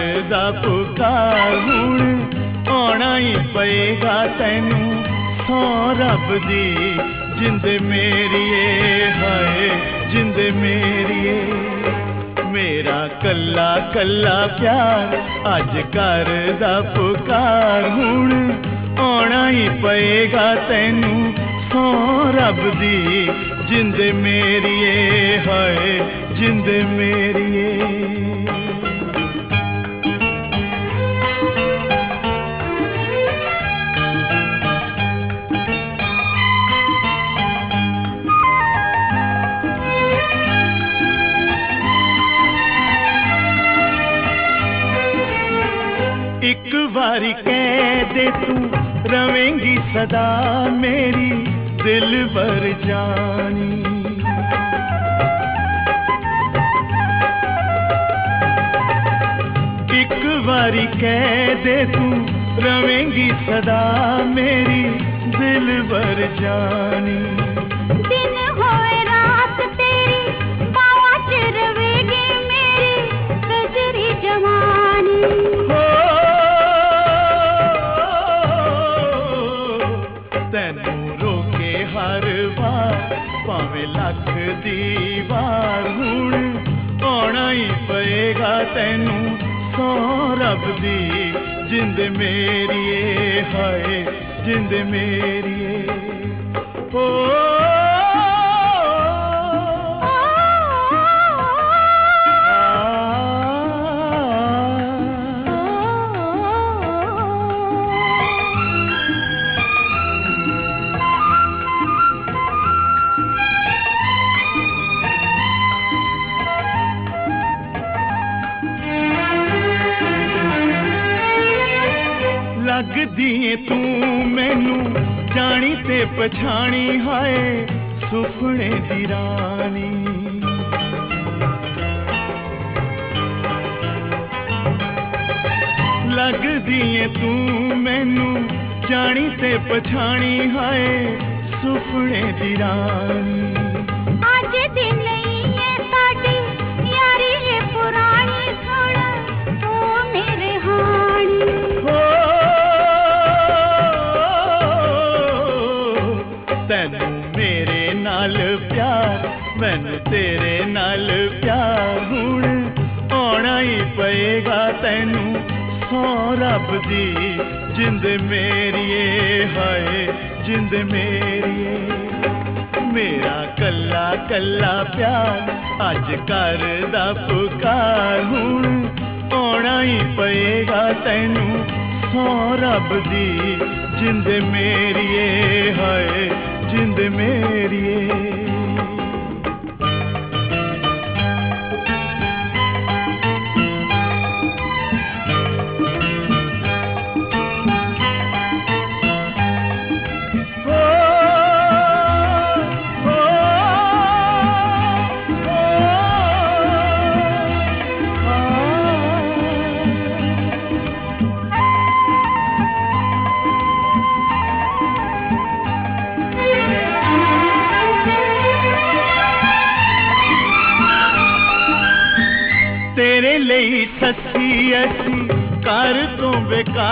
ਘਰ ਦਾ ਪੁਕਾਰ ਹੁਣ ਆਉਣਾ ਹੀ ਪਏਗਾ ਤੈਨੂੰ। ਸੋ ਰੱਬ ਦੀ, ਜਿੰਦ ਮੇਰੀਏ ਹਾਏ, ਜਿੰਦ ਮੇਰੀਏ ਮੇਰਾ ਕੱਲਾ ਕੱਲਾ ਪਿਆਰ ਅੱਜ ਘਰ ਦਾ ਪੁਕਾਰ ਹੁਣ ਆਉਣਾ ਹੀ ਪਏਗਾ ਤੈਨੂੰ। ਸੋ ਰੱਬ ਦੀ, ਜਿੰਦ ਮੇਰੀਏ ਹਾਏ, ਜਿੰਦ ਮੇਰੀਏ ਇੱਕ ਵਾਰੀ ਕਹਿ ਦੇ ਤੂੰ ਰਵੇਂਗੀ ਸਦਾ ਮੇਰੀ ਦਿਲ ਵਰ ਜਾਣੀ ਇੱਕ ਵਾਰੀ ਕਹਿ ਦੇ ਤੂੰ ਰਵੇਂਗੀ ਸਦਾ ਮੇਰੀ ਦਿਲ ਵਰ ਜਾਣੀ ਆਉਣਾ ਹੀ ਪਏਗਾ ਤੈਨੂੰ ਸੋ ਰੱਬ ਦੀ ਜਿੰਦ ਮੇਰੀਏ ਹਾਏ ਜਿੰਦ ਮੇਰੀ ਮੈਨੂੰ ਤੇਰੇ ਨਾਲ ਪਿਆਰ ਹੁਣ ਆਉਣਾ ਹੀ ਪਏਗਾ ਤੈਨੂੰ। ਸੋ ਰੱਬ ਦੀ, ਜਿੰਦ ਮੇਰੀਏ, ਹਾਏ, ਜਿੰਦ ਮੇਰੀਏ। ਮੇਰਾ ਕੱਲਾ ਕੱਲਾ ਪਿਆਰ ਅੱਜ ਘਰ ਦਾ ਪੁਕਾਰ ਹੁਣ ਆਉਣਾ ਹੀ ਪਏਗਾ ਤੈਨੂੰ। ਸੋ ਰੱਬ ਦੀ, ਜਿੰਦ ਮੇਰੀਏ, ਹਾਏ, ਜਿੰਦ ਮੇਰੀਏ।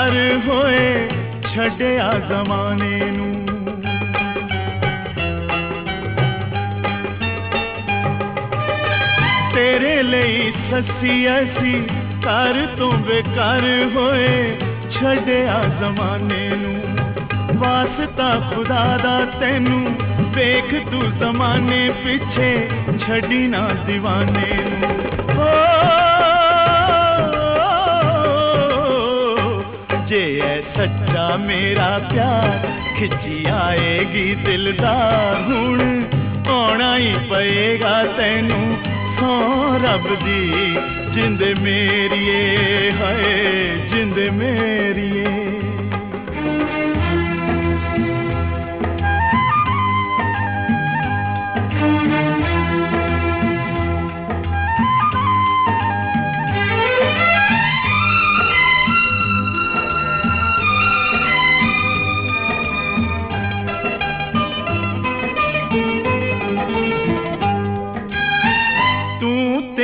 ਤਿਆਰ ਹੋਏ ਛੱਡਿਆ ਜ਼ਮਾਨੇ ਨੂੰ। ਤੇਰੇ ਲਈ ਸੱਸੀ ਐਸੀ ਘਰ ਤੂੰ ਬੇਕਾਰ ਹੋਏ ਛੱਡਿਆ ਜ਼ਮਾਨੇ ਨੂੰ। ਵਾਸਤਾ ਖੁਦਾ ਦਾ ਤੈਨੂੰ ਵੇਖ ਤੂੰ ਜ਼ਮਾਨੇ ਪਿੱਛੇ ਛੱਡੀ ਨਾ دیਵਾਨੇ ਮੇਰਾ ਪਿਆਰ ਖਿੱਚੀ ਆਏਗੀ ਦਿਲਦਾਰ ਹੁਣ। ਆਉਣਾ ਹੀ ਪਏਗਾ ਤੈਨੂੰ ਸੋ ਰੱਬ ਦੀ। ਜਿੰਦ ਮੇਰੀਏ, ਹਾਏ, ਜਿੰਦ ਮੇਰੀਏ।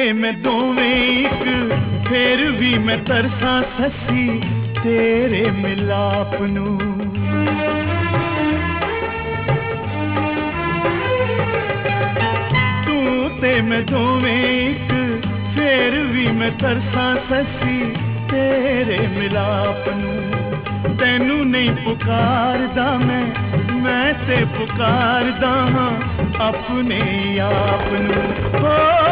ਤੇ ਮੈਂ ਦੋਵੇਂ ਇੱਕ, ਫੇਰ ਵੀ ਮੈਂ ਤਰਸਾਂ ਸੱਸੀ ਤੇਰੇ ਮਿਲਾਪ ਨੂੰ। ਤੂੰ ਤੇ ਮੈਂ ਦੋਵੇਂ ਇੱਕ, ਫੇਰ ਵੀ ਮੈਂ ਤਰਸਾਂ ਸੱਸੀ ਤੇਰੇ ਮਿਲਾਪ ਨੂੰ। ਤੈਨੂੰ ਨਹੀਂ ਪੁਕਾਰਦਾ ਮੈਂ ਮੈਂ ਤੇ ਪੁਕਾਰਦਾ ਹਾਂ ਆਪਣੇ ਆਪ ਨੂੰ। ਹੋ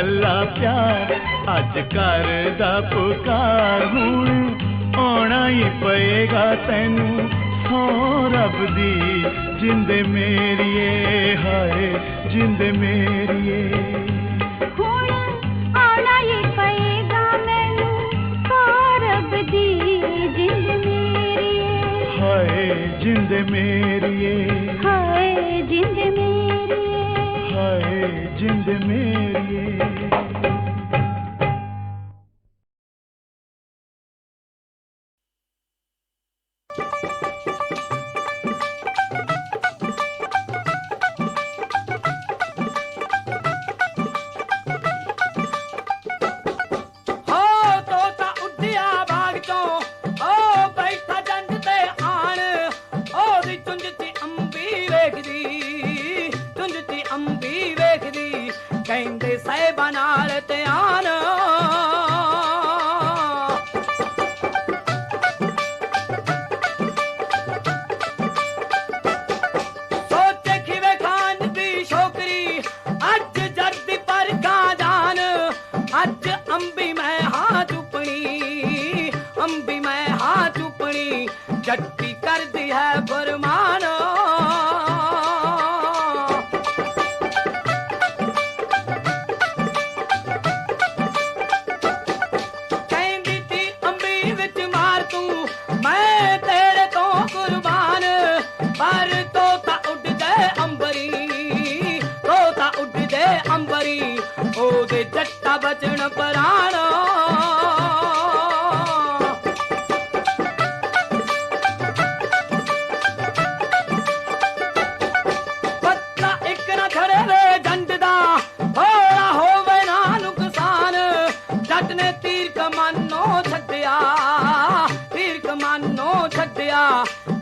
ਕੱਲਾ ਪਿਆਰ ਅੱਜ ਕਰਦਾ ਪੁਕਾਰ ਹੁਣ ਆਉਣਾ ਹੀ ਪਏਗਾ ਤੈਨੂੰ। ਹੋ ਰੱਬ ਦੀ ਜਿੰਦ ਮੇਰੀਏ ਹਾਏ ਜਿੰਦ ਮੇਰੀਏ। ਜਿੰਦ ਮੇਰੀ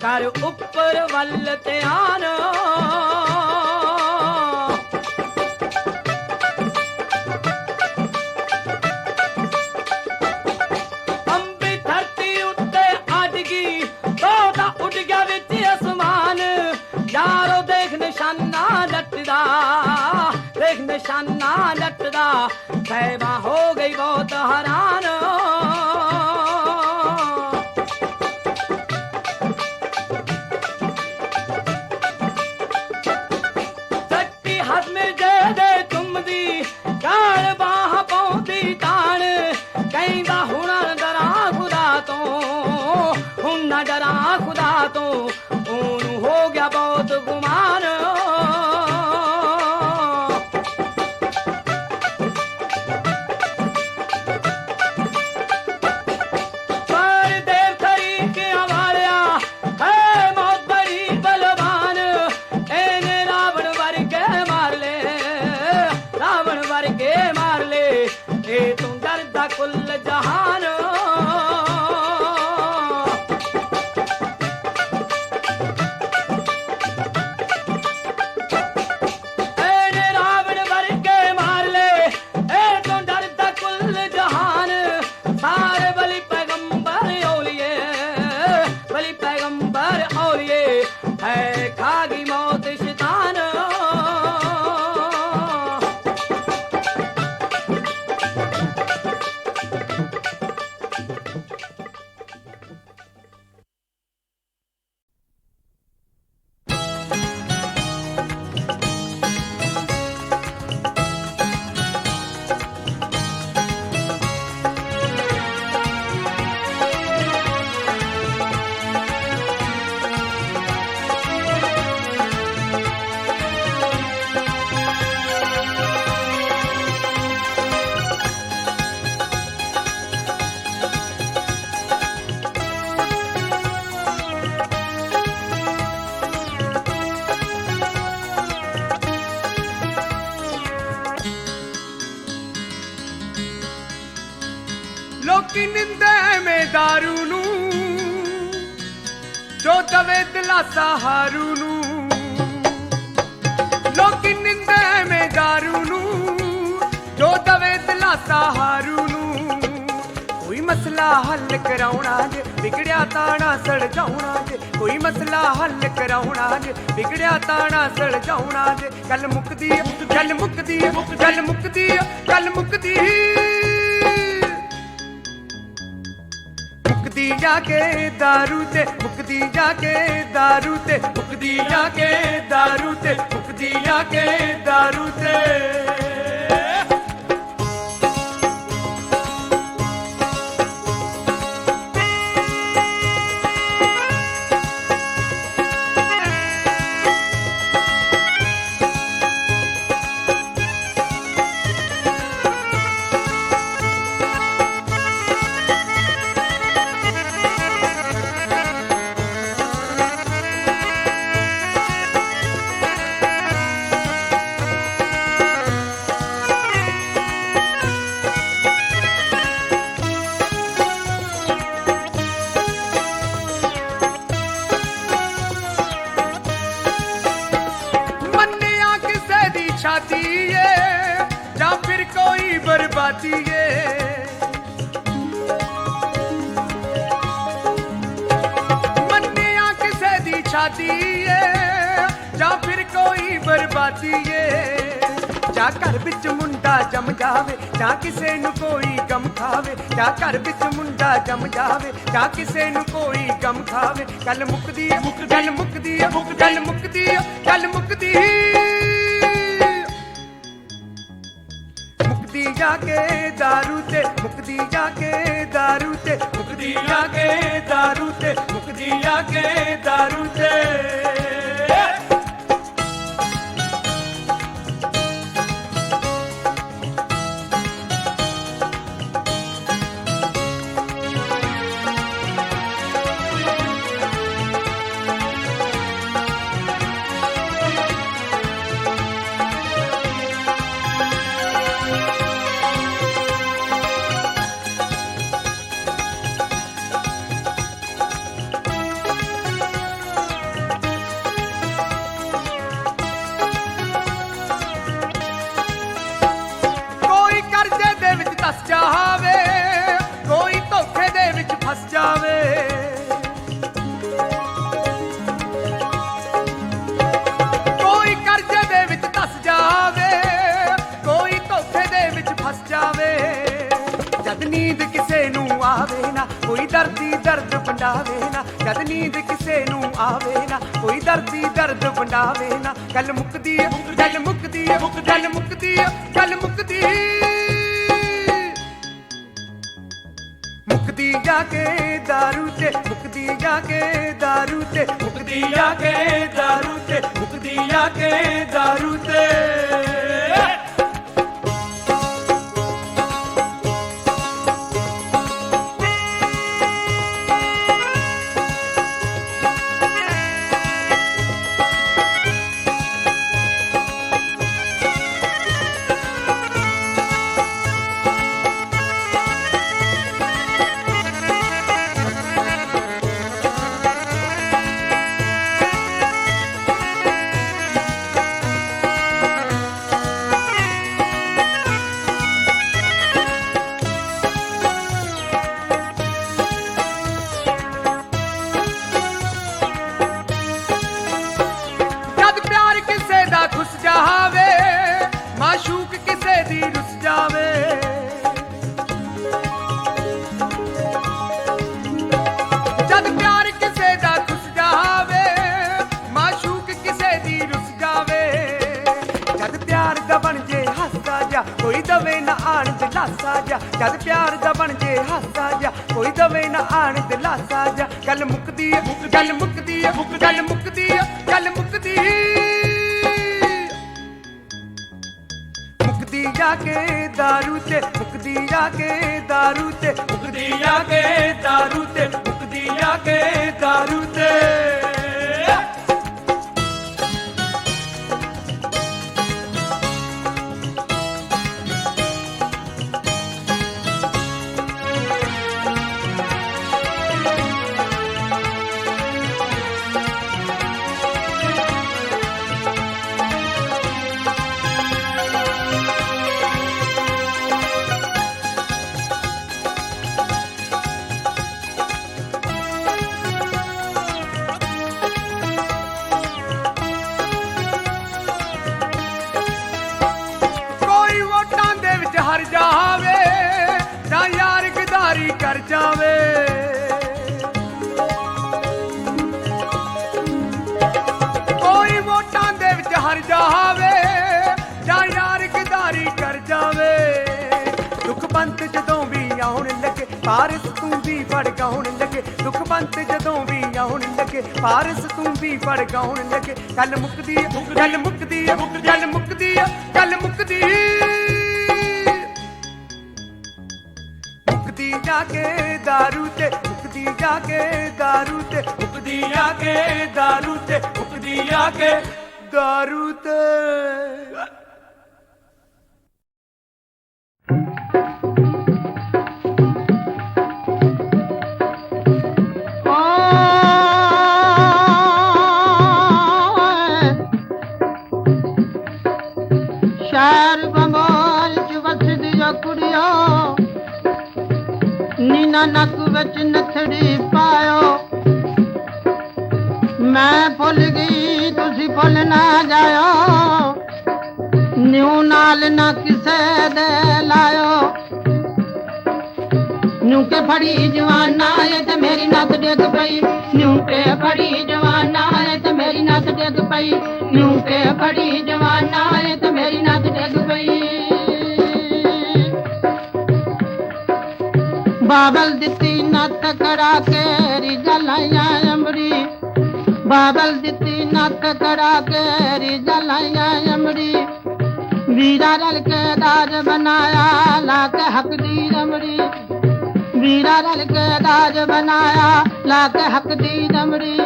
ਕਰ ਉੱਪਰ ਵੱਲ ਧਿਆਨ। ਜੋ ਦਵੇ ਦਿਲਾਸਾ ਹਾਰੂ ਨੂੰ। ਲੋਕੀ ਨਿੰਦੇ ਐਵੇਂ ਦਾਰੂ ਨੂੰ ਜੋ ਦਵੇ ਦਿਲਾਸਾ ਹਾਰੂ ਨੂੰ। ਕੋਈ ਮਸਲਾ ਹੱਲ ਕਰਾਉਣਾ ਜੇ ਵਿਗੜਿਆ ਤਾਣਾ ਸਲਝਾਉਣਾ ਜੇ। ਕੋਈ ਮਸਲਾ ਹੱਲ ਕਰਾਉਣਾ ਜੇ ਵਿਗੜਿਆ ਤਾਣਾ ਸਲਝਾਉਣਾ ਜੇ। ਗੱਲ ਮੁੱਕਦੀ ਏ, ਗੱਲ ਮੁੱਕਦੀ ਏ, ਗੱਲ ਮੁੱਕਦੀ ਏ, ਗੱਲ ਮੁੱਕਦੀ ਮੁੱਕਦੀ ਜਾ ਕੇ दारू ਤੇ ਮੁੱਕਦੀ ਜਾ ਕੇ दारू ਤੇ ਮੁੱਕਦੀ ਜਾ ਕੇ दारू ਤੇ ਮੁੱਕਦੀ ਜਾ ਕੇ दारू ਤੇ ਕਿਸੇ ਦੀ ਛਾਤੀ ਏ ਜਾਂ ਫਿਰ ਕੋਈ ਬਰਬਾਦੀ ਏ ਜਾਂ ਘਰ ਵਿੱਚ ਮੁੰਡਾ ਜੰਮ ਜਾਵੇ ਜਾਂ ਕਿਸੇ ਨੂੰ ਕੋਈ ਗਮ ਖਾਵੇ ਜਾਂ ਘਰ ਵਿੱਚ ਮੁੰਡਾ ਜੰਮ ਜਾਵੇ ਜਾਂ ਕਿਸੇ ਨੂੰ ਕੋਈ ਗਮ ਖਾਵੇ ਗੱਲ ਮੁੱਕਦੀ ਏ ਗੱਲ ਮੁੱਕਦੀ ਏ ਗੱਲ ਮੁੱਕਦੀ ਏ ਗੱਲ ਮੁੱਕਦੀ ਮੁੱਕਦੀ ਜਾ ਕੇ दारू ਤੇ ਮੁੱਕਦੀ ਜਾ ਕੇ दारू ਤੇ ਮੁਕਦੀ ਆ ਕੇ ਦਾਰੂ ਤੇ ਮੁਕਦੀ ਆ ਕੇ ਦਾਰੂ ਤੇ। दारू ते मुक्ति जाके दारू ते मुक्ति जाके दारू ते मुक्ति जाके दारू ते ਤੂੰ ਵੀ ਫੜ ਗਾਉਣ ਲੱਗੇ ਗੱਲ ਮੁੱਕਦੀ ਹੈ ਗੱਲ ਮੁੱਕਦੀ ਹੈ ਗੱਲ ਮੁੱਕਦੀ ਹੈ ਗੱਲ ਮੁੱਕਦੀ ਮੁੱਕਦੀ ਜਾ ਕੇ दारू ਤੇ ਮੁੱਕਦੀ ਜਾ ਕੇ दारू ਤੇ ਮੁੱਕਦੀ ਜਾ ਕੇ दारू ਤੇ ਮੁੱਕਦੀ ਜਾ ਕੇ दारू ਤੇ ਨੀਨਾ ਨੱਕ ਵਿੱਚ ਨਥੜੀ ਪਾਇਓ। ਮੈਂ ਭੁੱਲ ਗਈ, ਤੁਸੀਂ ਭੁੱਲ ਨਾ ਜਾਇਓ। ਨਿਉ ਨਾਲ ਨਾ ਕਿਸੇ ਦੇ ਲਾਇਓ। ਨਿਉ ਕੇ ਫੜੀ ਜਵਾਨਾ ਏ ਤੇ ਮੇਰੀ ਨੱਕ ਡਿੱਗ ਪਈ। ਨਿਉ ਕੇ ਫੜੀ ਜਵਾਨਾ ਏ ਤੇ ਮੇਰੀ ਨੱਕ ਡਿੱਗ ਪਈ। ਨਿਉ ਕੇ ਫੜੀ ਜਵਾਨਾ ਏ ਤੇ ਮੇਰੀ ਨੱਕ ਬਾਬਲ ਦਿੱਤੀ ਨੱਕ ਕਰਾ ਕੇ ਰਿਜਾ ਲਾਇਆ ਬਾਬਲ ਦਿੱਤੀ ਨੱਕ ਕਰਾ ਕੇ ਰਿਜਾ ਲਾਇਆ ਵੀਰਾ ਰਲ ਕੇ ਦਾਜ ਬਣਾਇਆ, ਲਾ ਕੇ ਹੱਕ ਦੀ ਰਮੜੀ ਵੀਰਾ ਰਲ ਕੇ ਦਾਜ ਬਣਾਇਆ, ਲਾ ਕੇ ਹੱਕ ਦੀ ਰਮੜੀ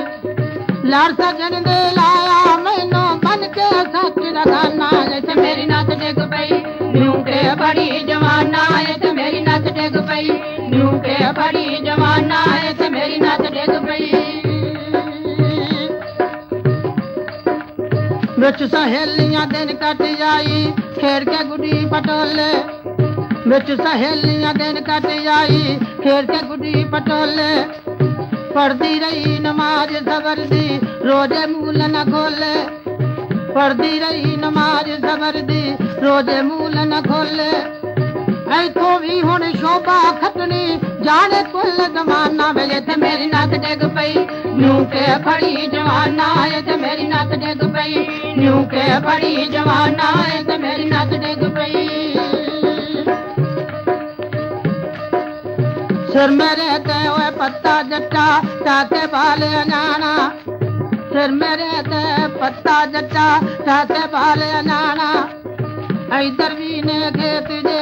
ਲੜ ਸਜਣ ਦੇ ਲਾਇਆ, ਮੈਨੂੰ ਬਨ ਕੇ ਸੱਚ ਰਖਾਨਾ ਤੇ ਮੇਰੀ ਨੱਕ ਡਿੱਗ ਪਈ ਨਿਉ ਬੜੀ ਜਵਾਨਾ। ਏ ਤੇ ਮੇਰੀ ਡਿੱਗ ਪਈ। ਨਿਉ ਕੇ ਬੜੀ ਜਵਾਨਾ ਏ ਤੇ ਮੇਰੀ ਨੱਕ ਡਿੱਗ ਪਈ। ਵਿੱਚ ਸਹੇਲੀਆਂ ਦਿਨ ਕੱਟ ਜਾਈ ਖੇਡ ਕੇ ਗੁੱਡੀ ਪਟੋਲੇ। ਵਿੱਚ ਸਹੇਲੀਆਂ ਦਿਨ ਕੱਟ ਜਾਈ ਖੇਡ ਕੇ ਗੁੱਡੀ ਪਟੋਲੇ। ਪੜਦੀ ਰਹੀ ਨਮਾਜ਼ ਸਬਰ ਦੀ, ਰੋਜ਼ੇ ਮੂਲ ਨਾ ਖੋਲੇ। ਪੜਦੀ ਰਹੀ ਨਮਾਜ਼ ਸਬਰ ਦੀ, ਰੋਜ਼ੇ ਮੂਲ ਨਾ ਖੋਲੇ। ਐਥੋਂ ਵੀ ਹੁਣ ਸ਼ੋਭਾ ਖੱਟਣੀ ਜਾਣੇ ਕੁੱਲ ਜ਼ਮਾਨਾ ਵੇਲੇ ਤੇ ਮੇਰੀ ਨੱਕ ਡਿੱਗ ਪਈ। ਨਿਉ ਕੇ ਫੜੀ ਜਵਾਨਾ ਏ ਤੇ ਮੇਰੀ ਨੱਕ ਡਿੱਗ ਪਈ। ਨਿਉ ਕੇ ਫੜੀ ਜਵਾਨਾ ਏ ਤੇ ਮੇਰੀ ਨੱਕ ਡਿੱਗ ਪਈ। ਸਿਰ ਮੇਰੇ ਤੇ ਓਏ ਪੱਤਾ ਜੱਟਾ ਤਾਕੇ ਬਾਲ ਅਨਾਣਾ। ਸਿਰ ਮੇਰੇ ਤੇ ਪੱਤਾ ਜੱਟਾ ਤਾਕੇ ਬਾਲ ਅਨਾਣਾ। ਇਧਰ ਵੀ ਨੇ ਖੇਤ ਦੇ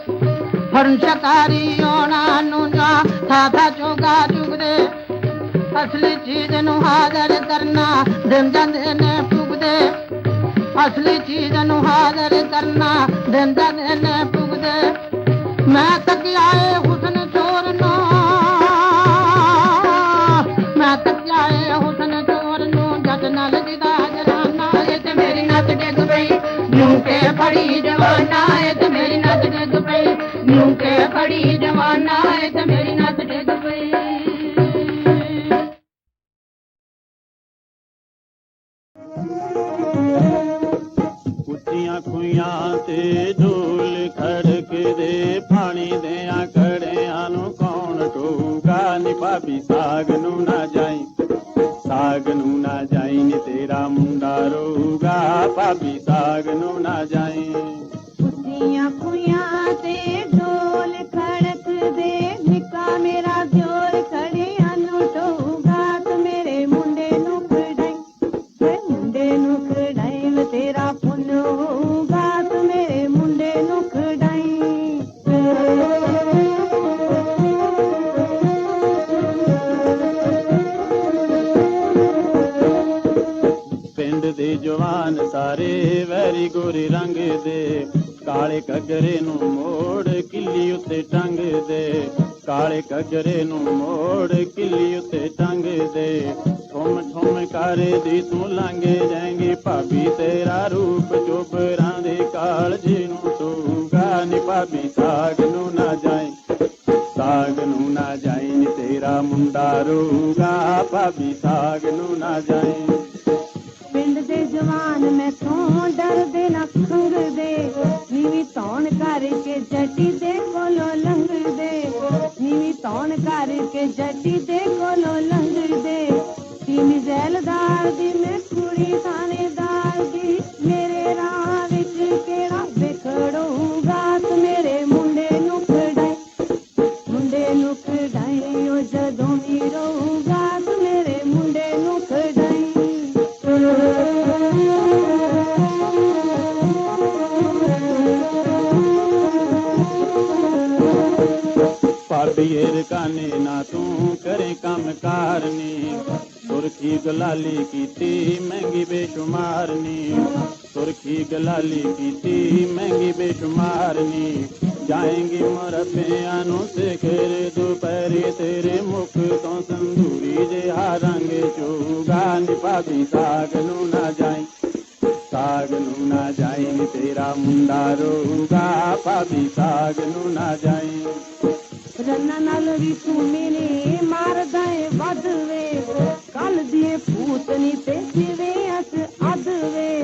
ਫੜ ਸ਼ਕਾਰੀ ਉਹਨਾਂ ਨੂੰ ਜੋ ਥਾਂ ਚੋਗਾ ਚੁਗਦੇ। ਅਸਲੀ ਚੀਜ਼ ਨੂੰ ਹਾਜ਼ਰ ਕਰਨਾ, ਦਿਨ ਜਾਂਦੇ ਨੇ ਪੁੱਗਦੇ ਅਸਲੀ ਚੀਜ਼ ਨੂੰ ਹਾਜ਼ਰ ਕਰਨਾ, ਦਿਨ ਜਾਂਦੇ ਨੇ ਪੁੱਗਦੇ ਮੈਂ ਤੱਕਿਆ ਏ ਹੁਸਨ ਚੋਰ ਨੂੰ। ਮੈਂ ਤੱਕਿਆ ਏ ਹੁਸਨ ਚੋਰ ਨੂੰ, ਜੱਜ ਨਾਲ ਜਿਦਾ ਜਰਾਨਾ ਏ ਤੇ ਮੇਰੀ ਨੱਕ ਡਿੱਗ ਪਈ। ਨਿਉ ਕੇ ਫੜੀ ਜਵਾਨਾ ਮੁੰਡੇ ਨੂੰ ਖੜਾਈ ਤੇਰਾ ਪੁੰਨ ਹੋਊਗਾ, ਤੂੰ ਮੇਰੇ ਮੁੰਡੇ ਨੂੰ ਪਿੰਡ ਦੇ ਜਵਾਨ ਸਾਰੇ ਵੈਰੀ ਗੋਰੇ ਰੰਗ ਦੇ, ਕਾਲੇ ਕਗਰੇ ਨੂੰ ਮੋੜ ਕਿੱਲੀ ਉੱਤੇ ਟੰਗ ਦੇ, ਕਾਲੇ ਕਜਰੇ ਨੂੰ ਮੋੜ ਕਿੱਲੀ ਉੱਤੇ ਟੰਗ ਦੇ ਠੁਮ ਠੁਮ ਕਰੇ ਦੀ ਤੂੰ ਲੰਘੇ ਜਾਏਂਗੀ ਭਾਬੀ, ਤੇਰਾ ਰੂਪ ਚੋਬਰਾਂ ਦੇ ਕਾਲਜੇ ਨੂੰ ਤੂੰ ਨੀ ਭਾਬੀ, ਸਾਗ ਨੂੰ ਨਾ ਜਾਏ ਸਾਗ ਨੂੰ ਨਾ ਜਾਈ, ਨੀ ਤੇਰਾ ਮੁੰਡਾ ਰੂਗਾ ਭਾਬੀ, ਸਾਗ ਨੂੰ ਨਾ ਜਾਏ ਪਿੰਡ ਦੇ ਜਵਾਨ ਮੈਥੋਂ ਡਰਦੇ ਨਾ ਖੰਗਦੇ, ਨੀਵੀਂ ਧੌਣ ਕਰਕੇ ਜੱਟੀ ਦੇ ਕੋਲੋਂ ਲੰਘਦੇ, ਨੀਵੀਂ ਧੌਣ ਕਰਕੇ ਜੱਟੀ ਦੇ ਕੋਲੋਂ ਲੰਘਦੇ। ਜ਼ੈਲਦਾਰ ਦੀ ਮੈਂ ਕੁੜੀ ਥਾਣੇਦਾਰ ਦੀ। ਮੇਰੇ ਰਾਹ ਵਿੱਚ ਕਿਹੜਾ ਵਿਖੜੂਗਾ ਤੂੰ ਮੇਰੇ ਮੁੰਡੇ ਨੂੰ ਖੜਾਈ ਮੁੰਡੇ ਨੂੰ ਖੜਾਈ ਉਹ ਜਦੋਂ ਵੀ ਰਹੂਗਾ ਤੂੰ ਮੇਰੇ ਮੁੰਡੇ ਨੂੰ ਖੜਾਈ ਭਾਬੀਏ ਰਕਾਨੇ ਨਾ ਤੂੰ ਕਰੇ ਕੰਮ ਕਾਰਨੀ ਸੁਰਖੀ ਗਲਾਲੀ ਕੀਤੀ ਮਹਿੰਗੀ ਬੇਸ਼ੁਮਾਰਨੀ ਸੁਰਖੀ ਗਲਾਲੀ ਕੀਤੀ ਮਹਿੰਗੀ ਬੇਸ਼ੁਮਾਰਨੀ ਜਾਏਂਗੀ ਮਰਪਿਆਂ ਨੂੰ ਸਿਖਰ ਦੁਪਹਿਰੇ ਤੇਰੇ ਮੁਖ ਤੋਂ ਸੰਧੂਰੀ ਜਿਹਾ ਰੰਗ ਚੂਗਾ ਨੀ ਭਾਬੀ ਸਾਗ ਨੂੰ ਨਾ ਜਾਈ ਸਾਗ ਨੂੰ ਨਾ ਜਾਈ ਨੀ ਤੇਰਾ ਮੁੰਡਾ ਰੋਊਗਾ ਭਾਬੀ ਸਾਗ ਨੂੰ ਨਾ ਜਾਈ ਰੰਨਾ ਨਾਲ ਵੀ ਤੂੰ ਮੇਰੇ ਮਾਰਦਾ ਏ ਵੱਧ ਵੇ ਕੱਲ ਦੀਏ ਭੂਤਨੀ ਤੇ ਜਿਵੇਂ ਅਸ ਅੱਧ ਵੇ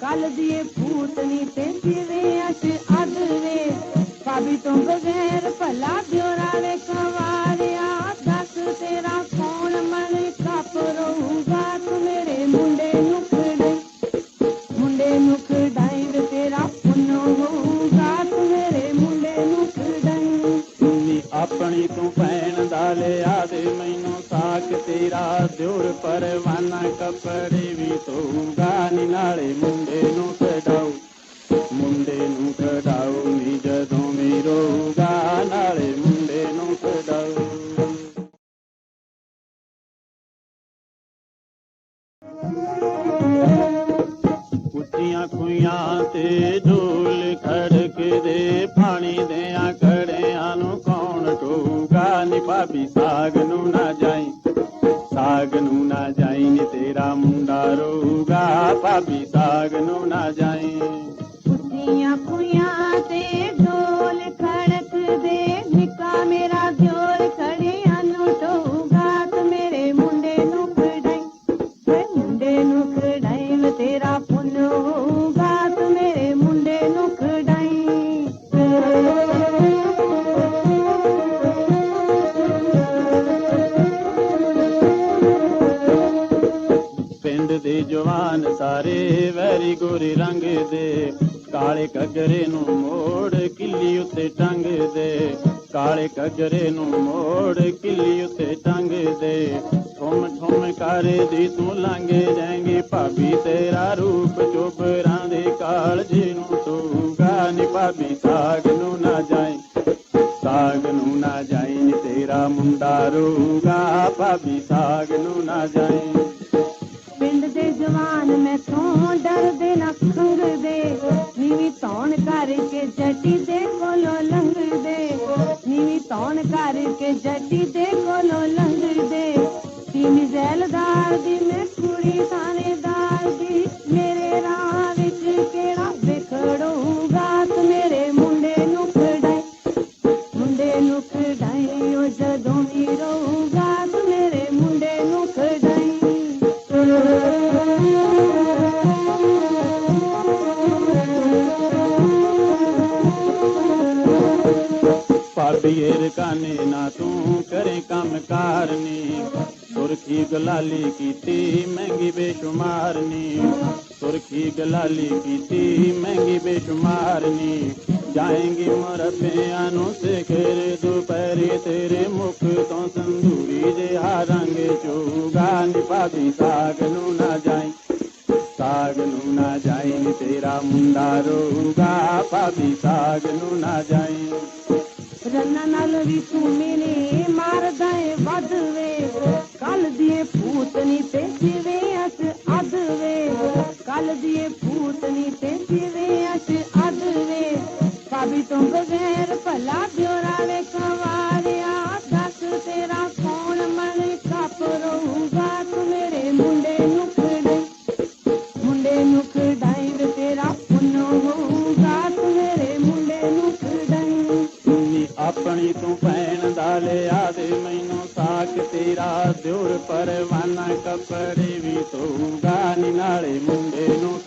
ਕੱਲ ਦੀਏ ਭੂਤਨੀ ਤੇ ਜਿਵੇਂ ਅਸ ਤੇਰਾ ਦਿਉਰ ਪਰਵਾਨਾ ਕੱਪੜੇ ਵੀ ਧੋਊਗਾ ਨੀ ਨਾਲੇ ਦੇ ਜਵਾਨ ਸਾਰੇ, ਵੈਰੀ ਗੋਰੇ ਰੰਗ ਦੇ। ਕਾਲੇ ਕਗਰੇ ਨੂੰ ਮੋੜ ਕਿੱਲੀ ਉੱਤੇ ਟੰਗ ਦੇ। ਕਾਲੇ ਕਗਰੇ ਨੂੰ ਮੋੜ ਕਿੱਲੀ ਉੱਤੇ ਟੰਗ ਦੇ। ਠੁਮ ਠੁਮ ਕਰੇ ਦੀ ਤੂੰ ਲੰਘੇ ਜਾਏਂਗੀ ਭਾਬੀ, ਤੇਰਾ ਰੂਪ ਚੋਬਰਾਂ ਦੇ ਕਾਲਜੇ ਨੂੰ ਤੂਗਾ ਨੀ ਭਾਬੀ, ਸਾਗ ਨੂੰ ਨਾ ਜਾਏ ਸਾਗ ਨੂੰ ਨਾ ਜਾਈ ਤੇਰਾ ਮੁੰਡਾ ਰੂਗਾ। ਭਾਬੀ, ਸਾਗ ਨੂੰ ਨਾ ਜਾਈ। ਪਿੰਡ ਦੇ ਜਵਾਨ ਮੈਥੋਂ ਡਰਦੇ ਨਾ ਖੰਗਦੇ ਨੀਵੀਂ ਧੌਣ ਕਰਕੇ ਜੱਟੀ ਦੇ ਕੋਲੋਂ ਲੰਘਦੇ ਨੀਵੀਂ ਧੌਣ ਕਰਕੇ ਜੱਟੀ ਦੇ ਕੋਲੋਂ ਲੰਘਦੇ ਤੀਮੀ ਜ਼ੈਲਦਾਰ ਦੀ ਮੈਂ ਕੁੜੀ ਥਾਣੇਦਾਰ ਗਲਾਲੀ ਕੀਤੀ ਮਹਿੰਗੀ ਬੇਸ਼ੁਮਾਰਨੀ ਜਾਏਂਗੀ ਮਰਪਿਆਂ ਨੂੰ ਸਿਖਰ ਦੁਪਹਿਰੇ ਤੇਰੇ ਮੁਖ ਤੋਂ ਸੰਧੂਰੀ ਜਿਹਾ ਰੰਗ ਚੂਗਾ ਨੀ ਭਾਬੀ ਸਾਗ ਨੂੰ ਨਾ ਜਾਈ ਸਾਗ ਨੂੰ ਨਾ ਜਾਈ ਨੀ ਤੇਰਾ ਮੁੰਡਾ ਰੋਊਗਾ ਭਾਬੀ ਸਾਗ ਨੂੰ ਨਾ ਜਾਈ ਰੰਨਾ ਨਾਲ ਵੀ ਤੂੰ ਮੇਰੇ ਮਾਰਦਾ ਏ ਵੱਧ ਵੇ पूतनी पेटी भाभी तुर भला बियोरा પરવાના કપરે વી તો ગાની નાળે મુંડેનું